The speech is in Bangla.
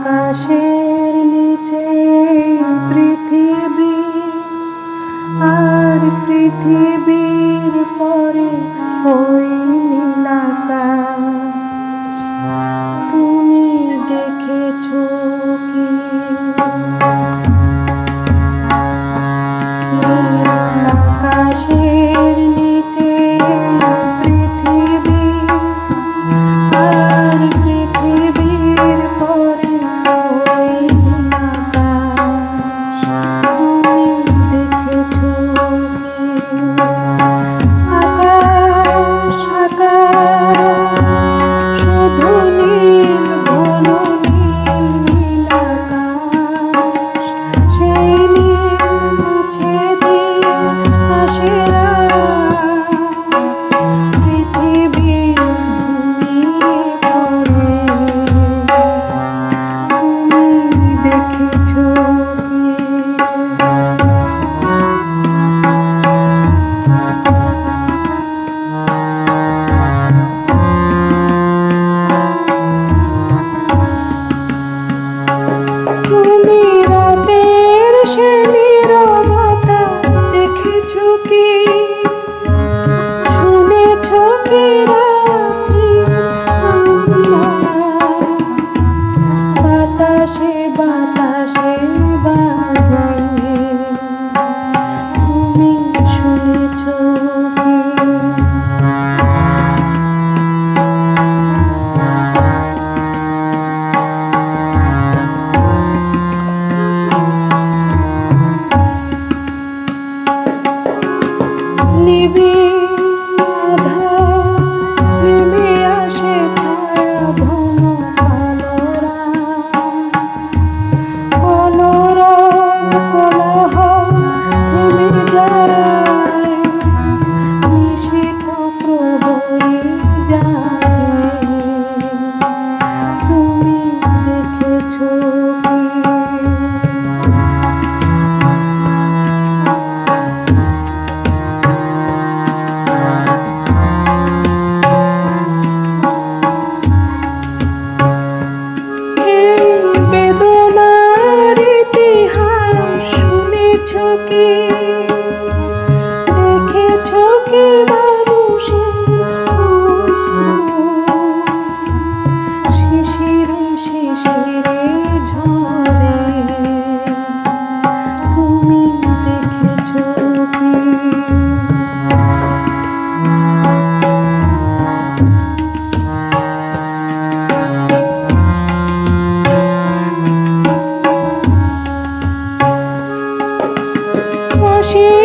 আকাশের নিচে পৃথিবী আর পৃথিবী কে নিবি নেমে আসে ছায়া ঘন অনুর কোলাহ থেমে যায় কি? দেখেছ কি শিশিরে শিশিরে ঝরে। তুমি দেখেছ she